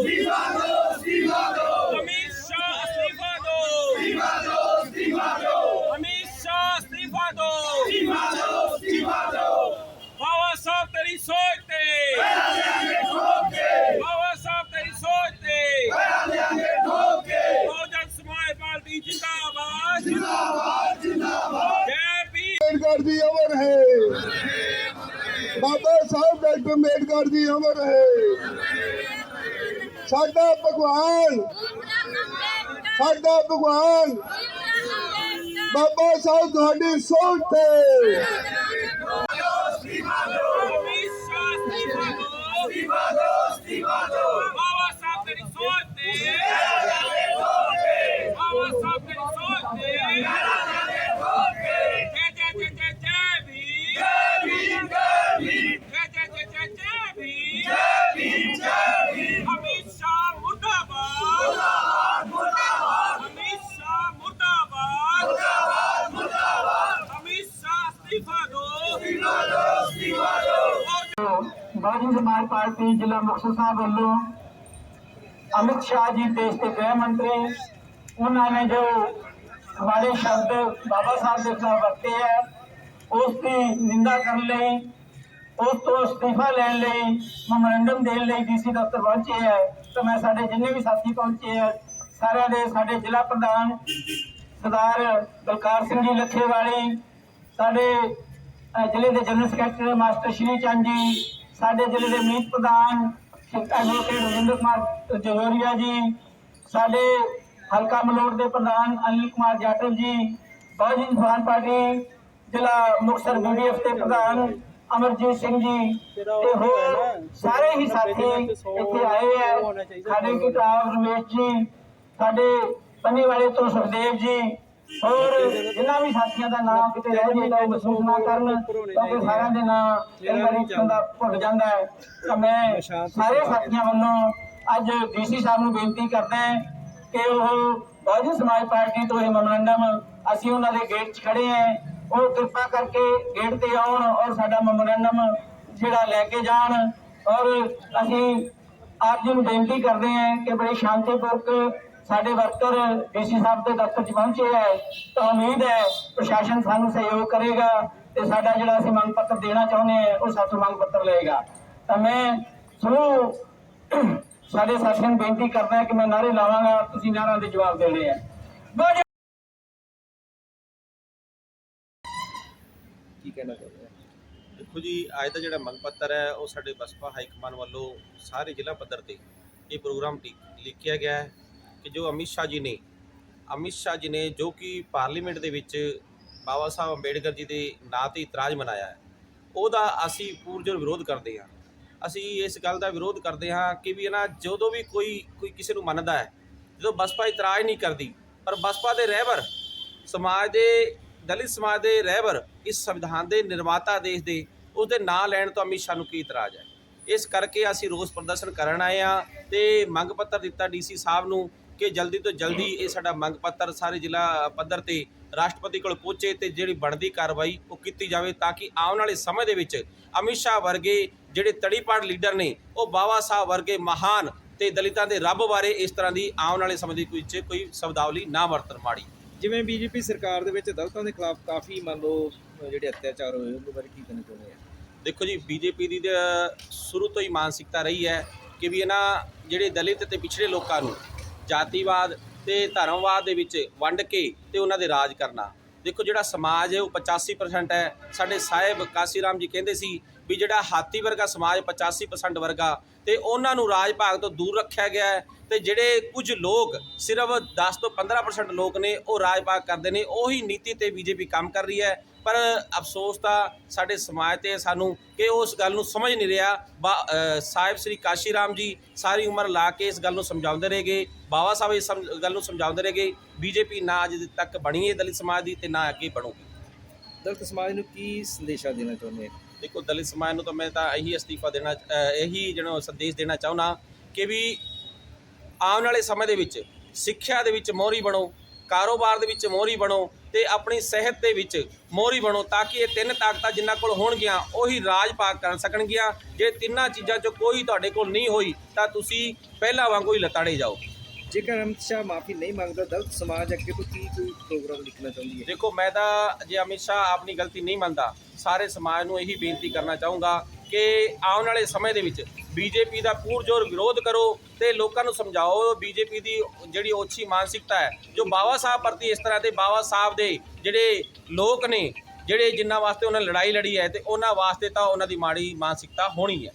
ਅਸਤੀਫਾ ਦਿਓ ਅਸਤੀਫਾ ਦਿਓ ਅਮਿਤ ਸ਼ਾਹ ਅਸਤੀਫਾ ਦਿਓ ਅਸਤੀਫਾ ਦਿਓ ਅਸਤੀਫਾ ਦਿਓ ਅਮਿਤ ਸ਼ਾਹ ਅਸਤੀਫਾ ਦਿਓ ਅਸਤੀਫਾ ਦਿਓ ਅਸਤੀਫਾ ਦਿਓ ਬਾਬਾ ਸਾਹਿਬ ਤੇਰੀ ਸੋਚ ਤੇ। ਬਾਬਾ ਸਾਹਿਬ ਤੇਰੀ ਸੋਚ ਤੇ। ਬਹੁਜਨ ਸਮਾਜ ਪਾਰਟੀ ਜਿੰਦਾਬਾਦ। ਜਿੰਦਾਬਾਦ ਜਿੰਦਾਬਾਦ ਜੈ ਭੀਮ। ਅੰਬੇਡਕਰ ਦੀ ਅਮਰ ਹੈ। ਬਾਬਾ ਸਾਹਿਬ ਡਾਕਟਰ ਅੰਬੇਡਕਰ ਦੀ ਅਮਰ ਹੈ। ਸਾਡਾ ਭਗਵਾਨ। ਸਾਡਾ ਭਗਵਾਨ। ਬਾਬਾ ਸਾਹਿਬ ਤੁਹਾਡੀ ਸੋਚ ਤੇ ਅਮਿਤ ਸ਼ਾਹ ਅਸਤੀਫਾ ਦਿਓ ਅਸਤੀਫਾ ਦਿਓ ਅਸਤੀਫਾ ਦਿਓ ਬਾਬਾ ਸਾਹਿਬ ਤੇਰੀ ਸੋਚ ਤੇ ਬਾਬਾ ਸਾਹਿਬ ਤੇਰੀ ਸੋਚ ਤੇ ਜੈ ਜੈ ਜੈ ਜੈ ਜੈ ਭੀਮ ਜੈ ਭੀਮ ਜੈ ਭੀਮ ਜੈ ਜੈ ਜੈ ਜੈ ਜੈ ਭੀਮ ਜੈ ਭੀਮ ਜੈ ਭੀਮ ਅਮਿਤ ਸ਼ਾਹ ਮੁਰਦਾਬਾਦ ਮੁਰਦਾਬਾਦ ਅਮਿਤ ਸ਼ਾਹ ਮੁਰਦਾਬਾਦ ਮੁਰਦਾਬਾਦ ਮੁਰਦਾਬਾਦ ਅਮਿਤ ਸ਼ਾਹ ਅਸਤੀਫਾ ਦਿਓ ਅਸਤੀਫਾ ਦਿਓ ਅਸਤੀਫਾ ਦਿਓ ਬਹੁਜਨ ਸਮਾਜ ਪਾਰਟੀ ਜ਼ਿਲ੍ਹਾ ਮੁਕਤਸਰ ਸਾਹਿਬ ਵੱਲੋਂ ਅਮਿਤ ਸ਼ਾਹ ਜੀ ਦੇਸ਼ ਦੇ ਗ੍ਰਹਿ ਮੰਤਰੀ, ਉਹਨਾਂ ਨੇ ਜੋ ਹਮਾਰੇ ਸ਼ਬਦ ਬਾਬਾ ਸਾਹਿਬ ਦੇ ਖਿਲਾਫ ਵਰਤੇ ਹੈ, ਉਸ ਦੀ ਨਿੰਦਾ ਕਰਨ ਲਈ, ਉਸ ਤੋਂ ਅਸਤੀਫਾ ਲੈਣ ਲਈ ਮੈਮੋਰੰਡਮ ਦੇਣ ਲਈ ਡੀਸੀ ਦਫ਼ਤਰ ਪਹੁੰਚੇ ਹੈ। ਤਾਂ ਮੈਂ ਸਾਡੇ ਜਿੰਨੇ ਵੀ ਸਾਥੀ ਪਹੁੰਚੇ ਹੈ, ਸਾਰਿਆਂ ਦੇ ਸਾਡੇ ਜ਼ਿਲ੍ਹਾ ਪ੍ਰਧਾਨ ਸਰਦਾਰ ਬਲਕਾਰ ਸਿੰਘ ਜੀ ਲੱਖੇਵਾਲੀ ਸਾਡੇ ਜ਼ਿਲ੍ਹੇ ਦੇ ਜਨਰਲ ਸਕੱਤਰ ਮਾਸਟਰ ਸ਼੍ਰੀ ਚੰਦ ਜੀ, ਸਾਡੇ ਜ਼ਿਲ੍ਹੇ ਦੇ ਮੀਤ ਪ੍ਰਧਾਨ ਐਡਵੋਕੇਟ ਰਜਿੰਦਰ ਕੁਮਾਰ ਜੋਰੀਆ ਜੀ, ਸਾਡੇ ਹਲਕਾ ਮਲੋਟ ਦੇ ਪ੍ਰਧਾਨ ਅਨਿਲ ਕੁਮਾਰ ਜਾਟਵ ਜੀ ਬਹੁਜਨ ਇਨਸਾਨ ਪਾਰਟੀ ਜ਼ਿਲ੍ਹਾ ਮੁਕਤਸਰ ਬੀਡੀਐਫ ਦੇ ਪ੍ਰਧਾਨ ਅਮਰਜੀਤ ਸਿੰਘ ਜੀ ਤੇ ਹੋਰ ਸਾਰੇ ਹੀ ਸਾਥੀ ਇੱਥੇ ਆਏ ਹੈ ਸਾਡੇ ਕਿਤਾਬ ਰਮੇਸ਼ ਜੀ, ਸਾਡੇ ਪੰਨੀ ਵਾਲੇ ਤੋਂ ਸੁਖਦੇਵ ਜੀ ਹੋਰ ਜਿਨ੍ਹਾਂ ਵੀ ਸਾਥੀਆਂ ਦਾ ਨਾਮ ਕਿਤੇ ਰਹਿ ਜਾਏ ਤਾਂ ਮਹਿਸੂਸ ਨਾ ਕਰਨ ਕਿਉਂਕਿ ਸਾਰਿਆਂ ਦੇ ਨਾਮ ਕਈ ਵਾਰੀ ਬੰਦਾ ਭੁੱਲ ਜਾਂਦਾ ਹੈ। ਤਾਂ ਮੈਂ ਸਾਰੇ ਸਾਥੀਆਂ ਵੱਲੋਂ ਅੱਜ ਡੀਸੀ ਸਾਹਿਬ ਨੂੰ ਬੇਨਤੀ ਕਰਦਾ ਹਾਂ ਕਿ ਉਹ ਬਹੁਜਨ ਸਮਾਜ ਪਾਰਟੀ ਤੋਂ ਇਹ ਮੈਮੋਰੰਡਮ ਅਸੀਂ ਉਹਨਾਂ ਦੇ ਗੇਟ 'ਚ ਖੜੇ ਹਾਂ। ਉਹ ਕਿਰਪਾ ਕਰਕੇ ਗੇਟ ਤੇ ਆਉਣ ਔਰ ਸਾਡਾ ਮੈਮੋਰੰਡਮ ਜਿਹੜਾ ਲੈ ਕੇ ਜਾਣ ਔਰ ਅਸੀਂ ਆਪ ਜੀ ਨੂੰ ਬੇਨਤੀ ਕਰਦੇ ਹਾਂ ਕਿ ਬੜੀ ਸ਼ਾਂਤੀਪੂਰਵਕ ਸਾਡੇ ਵਰਕਰ ਡੀਸੀ ਸਾਹਿਬ ਦੇ ਦਫ਼ਤਰ 'ਚ ਪਹੁੰਚੇ ਹੈ ਤਾਂ ਉਮੀਦ ਹੈ ਪ੍ਰਸ਼ਾਸਨ ਸਾਨੂੰ ਸਹਿਯੋਗ ਕਰੇਗਾ ਤੇ ਸਾਡਾ ਜਿਹੜਾ ਅਸੀਂ ਮੰਗ ਪੱਤਰ ਦੇਣਾ ਚਾਹੁੰਦੇ ਹਾਂ ਉਹ ਸਾਥੋਂ ਮੰਗ ਪੱਤਰ ਲਏਗਾ। ਤਾਂ ਮੈਂ ਸਮੂਹ ਸਾਡੇ ਸਾਥੀਆਂ ਨੂੰ ਬੇਨਤੀ ਕਰਦਾ ਕਿ ਮੈਂ ਨਾਰੇ ਲਾਵਾਂਗਾ ਤੁਸੀਂ ਨਾਰਿਆਂ ਦੇ ਜਵਾਬ ਦੇਣੇ ਆ। ਬਹੁਤ ਦੇਖੋ ਜੀ ਅੱਜ ਦਾ ਜਿਹੜਾ ਮੰਗ ਪੱਤਰ ਹੈ ਉਹ ਸਾਡੇ ਬਸਪਾ ਹਾਈ ਕਮਾਨ ਵੱਲੋਂ ਸਾਰੇ ਜ਼ਿਲ੍ਹਾ ਪੱਧਰ ਤੇ ਇਹ ਪ੍ਰੋਗਰਾਮ ਲਿਖਿਆ ਗਿਆ ਹੈ। ਕਿ ਜੋ ਅਮਿਤ ਸ਼ਾਹ ਜੀ ਨੇ, ਅਮਿਤ ਸ਼ਾਹ ਜੀ ਨੇ ਜੋ ਕਿ ਪਾਰਲੀਮੈਂਟ ਦੇ ਵਿੱਚ ਬਾਬਾ ਸਾਹਿਬ ਅੰਬੇਡਕਰ ਜੀ ਦੇ ਨਾਂ ਤੇ ਇਤਰਾਜ਼ ਮਨਾਇਆ ਹੈ, ਉਹਦਾ ਅਸੀਂ ਪੂਰਜੋਰ ਵਿਰੋਧ ਕਰਦੇ ਹਾਂ। ਅਸੀਂ ਇਸ ਗੱਲ ਦਾ ਵਿਰੋਧ ਕਰਦੇ ਹਾਂ ਕਿ ਵੀ ਨਾ ਜਦੋਂ ਵੀ ਕੋਈ ਕੋਈ ਕਿਸੇ ਨੂੰ ਮੰਨਦਾ ਹੈ, ਜਦੋਂ ਬਸਪਾ ਇਤਰਾਜ਼ ਨਹੀਂ ਕਰਦੀ, ਪਰ ਬਸਪਾ ਦੇ ਰਹਿਬਰ, ਸਮਾਜ ਦੇ, ਦਲਿਤ ਸਮਾਜ ਦੇ ਰਹਿਬਰ ਇਸ ਸੰਵਿਧਾਨ ਦੇ ਨਿਰਮਾਤਾ ਦੇਸ਼ ਦੇ ਉਸ ਦੇ ਨਾਂ ਲੈਣ ਤੋਂ ਅਮਿਤ ਸ਼ਾਹ ਨੂੰ ਕੀ ਇਤਰਾਜ਼ ਹੈ? ਇਸ ਕਰਕੇ ਅਸੀਂ ਰੋਸ ਪ੍ਰਦਰਸ਼ਨ ਕਰਨ ਆਏ ਆ ਤੇ ਮੰਗ ਪੱਤਰ ਦਿੱਤਾ ਡੀਸੀ ਸਾਹਿਬ ਨੂੰ ਕਿ ਜਲਦੀ ਤੋਂ ਜਲਦੀ ਇਹ ਸਾਡਾ ਮੰਗ ਪੱਤਰ ਸਾਰੇ ਜ਼ਿਲ੍ਹਾ ਪੱਧਰ ਤੇ ਰਾਸ਼ਟਰਪਤੀ ਕੋਲ ਪਹੁੰਚੇ ਤੇ ਜਿਹੜੀ ਬਣਦੀ ਕਾਰਵਾਈ ਉਹ ਕੀਤੀ ਜਾਵੇ ਤਾਂ ਕਿ ਆਉਣ ਵਾਲੇ ਸਮੇਂ ਦੇ ਵਿੱਚ ਅਮਿਤ ਸ਼ਾਹ ਵਰਗੇ ਜਿਹੜੇ ਤੜੀਪਾੜ ਲੀਡਰ ਨੇ ਉਹ ਬਾਬਾ ਸਾਹਿਬ ਵਰਗੇ ਮਹਾਨ ਤੇ ਦਲਿਤਾਂ ਦੇ ਰੱਬ ਬਾਰੇ ਇਸ ਤਰ੍ਹਾਂ ਦੀ ਆਉਣ ਵਾਲੇ ਸਮੇਂ ਦੇ ਵਿੱਚ ਕੋਈ ਸ਼ਬਦਾਵਲੀ ਨਾ ਵਰਤਣ ਮਾੜੀ। ਜਿਵੇਂ ਬੀਜੇਪੀ ਸਰਕਾਰ ਦੇ ਵਿੱਚ ਦਲਿਤਾਂ ਦੇ ਖਿਲਾਫ ਕਾਫੀ ਮੰਨ ਲਓ ਜਿਹੜੇ ਅਤਿਆਚਾਰ ਹੋਏ ਉਹਦੇ ਬਾਰੇ ਕੀ ਕਹਿਣਾ ਚਾਹੁੰਦੇ ਆ? ਦੇਖੋ ਜੀ ਬੀਜੇਪੀ ਦੀ ਤਾਂ ਸ਼ੁਰੂ ਤੋਂ ਹੀ ਮਾਨਸਿਕਤਾ ਰਹੀ ਹੈ ਕਿ ਵੀ ਇਹਨਾਂ ਜਿਹੜੇ ਦਲਿਤ ਤੇ ਪਿਛੜੇ ਲੋਕਾਂ ਨੂੰ ਜਾਤੀਵਾਦ ਤੇ ਧਰਮਵਾਦ ਦੇ ਵਿੱਚ ਵੰਡ ਕੇ ਤੇ ਉਹਨਾਂ ਦੇ ਰਾਜ ਕਰਨਾ। ਦੇਖੋ ਜਿਹੜਾ ਸਮਾਜ ਹੈ, ਉਹ 85% ਹੈ। ਸਾਡੇ ਸਾਹਿਬ ਕਾਸੀਰਾਮ ਜੀ ਕਹਿੰਦੇ ਸੀ ਵੀ ਜਿਹੜਾ ਹਾਥੀ ਵਰਗਾ ਸਮਾਜ 85% ਵਰਗਾ ਤੇ ਉਹਨਾਂ ਨੂੰ ਰਾਜ ਭਾਗ ਤੋਂ ਦੂਰ ਰੱਖਿਆ ਗਿਆ ਹੈ ਤੇ ਜਿਹੜੇ ਕੁਝ ਲੋਕ ਸਿਰਫ 10 ਤੋਂ 15% ਲੋਕ ਨੇ, ਉਹ ਰਾਜ ਭਾਗ ਕਰਦੇ ਨੇ, ਉਹੀ ਨੀਤੀ ਤੇ ਬੀਜੇਪੀ ਕੰਮ ਕਰ ਰਹੀ ਹੈ। ਪਰ ਅਫਸੋਸ ਤਾਂ ਸਾਡੇ ਸਮਾਜ ਤੇ ਸਾਨੂੰ ਕਿ ਉਸ ਗੱਲ ਨੂੰ ਸਮਝ ਨਹੀਂ ਰਿਹਾ। ਬਾ- ਸਾਹਿਬ ਸ੍ਰੀ ਕਾਸ਼ੀ ਰਾਮ ਜੀ ਸਾਰੀ ਉਮਰ ਲਾ ਕੇ ਇਸ ਗੱਲ ਨੂੰ ਸਮਝਾਉਂਦੇ ਰਹੇਗੇ ਬਾਬਾ ਸਾਹਿਬ ਇਸ ਸਮ- ਗੱਲ ਨੂੰ ਸਮਝਾਉਂਦੇ ਰਹੇਗੇ ਬੀਜੇਪੀ ਨਾ ਅੱਜ ਤੱਕ ਬਣੀ ਹੈ ਦਲਿਤ ਸਮਾਜ ਦੀ ਤੇ ਨਾ ਅੱਗੇ ਬਣੂਗੀ। ਦਲਿਤ ਸਮਾਜ ਨੂੰ ਕੀ ਸੰਦੇਸ਼ਾ ਦੇਣਾ ਚਾਹੁੰਦੇ ਆ ਦੇਖੋ ਦਲਿਤ ਸਮਾਜ ਨੂੰ ਤਾਂ ਮੈਂ ਤਾਂ ਇਹੀ ਅਸਤੀਫਾ ਦੇਣਾ ਇਹੀ ਜਿਹੜਾ ਸੰਦੇਸ਼ ਦੇਣਾ ਚਾਹੁੰਦਾ ਕਿ ਵੀ ਆਉਣ ਵਾਲੇ ਸਮੇਂ ਦੇ ਵਿੱਚ ਸਿੱਖਿਆ ਦੇ ਵਿੱਚ ਮੋਹਰੀ ਬਣੋ, ਕਾਰੋਬਾਰ ਦੇ ਵਿੱਚ ਮੋਹਰੀ ਬਣੋ ਤੇ ਆਪਣੀ ਸਿਹਤ ਦੇ ਵਿੱਚ ਮੋਹਰੀ ਬਣੋ ਤਾਂ ਕਿ ਇਹ ਤਿੰਨ ਤਾਕਤਾਂ ਜਿੰਨਾਂ ਕੋਲ ਹੋਣਗੀਆਂ ਉਹੀ ਰਾਜ ਪਾ ਕਰ ਸਕਣਗੀਆਂ। ਜੇ ਤਿੰਨਾਂ ਚੀਜ਼ਾਂ 'ਚੋਂ ਕੋਈ ਤੁਹਾਡੇ ਕੋਲ ਨਹੀਂ ਹੋਈ ਤਾਂ ਤੁਸੀਂ ਪਹਿਲਾਂ ਵਾਂਗੂ ਹੀ ਲਤਾੜੇ ਜਾਓ। ਜੇਕਰ ਅਮਿਤ ਸ਼ਾਹ ਮਾਫੀ ਨਹੀਂ ਮੰਗਦਾ, ਦਲਿਤ ਸਮਾਜ ਅੱਗੇ ਤੋਂ ਕੀ ਕੋਈ ਪ੍ਰੋਗਰਾਮ ਲਿਖਣਾ ਚਾਹੁੰਦੀ ਹੈ? ਦੇਖੋ, ਮੈਂ ਤਾਂ ਜੇ ਅਮਿਤ ਸ਼ਾਹ ਆਪਣੀ ਗਲਤੀ ਨਹੀਂ ਮੰਨਦਾ, ਸਾਰੇ ਸਮਾਜ ਨੂੰ ਇਹੀ ਬੇਨਤੀ ਕਰਨਾ ਚਾਹੂੰਗਾ ਕਿ ਆਉਣ ਵਾਲੇ ਸਮੇਂ ਦੇ ਵਿੱਚ ਬੀਜੇਪੀ ਦਾ ਪੂਰਜੋਰ ਵਿਰੋਧ ਕਰੋ ਤੇ ਲੋਕਾਂ ਨੂੰ ਸਮਝਾਓ ਬੀਜੇਪੀ ਦੀ ਜਿਹੜੀ ਓਛੀ ਮਾਨਸਿਕਤਾ ਹੈ, ਜੋ ਬਾਬਾ ਸਾਹਿਬ ਪ੍ਰਤੀ ਇਸ ਤਰ੍ਹਾਂ ਦੇ ਬਾਬਾ ਸਾਹਿਬ ਦੇ ਜਿਹੜੇ ਲੋਕ ਨੇ, ਜਿਹੜੇ ਜਿਨ੍ਹਾਂ ਵਾਸਤੇ ਉਹਨਾਂ ਲੜਾਈ ਲੜੀ ਹੈ ਤੇ ਉਹਨਾਂ ਵਾਸਤੇ ਤਾਂ ਉਹਨਾਂ ਦੀ ਮਾੜੀ ਮਾਨਸਿਕਤਾ ਹੋਣੀ ਹੈ।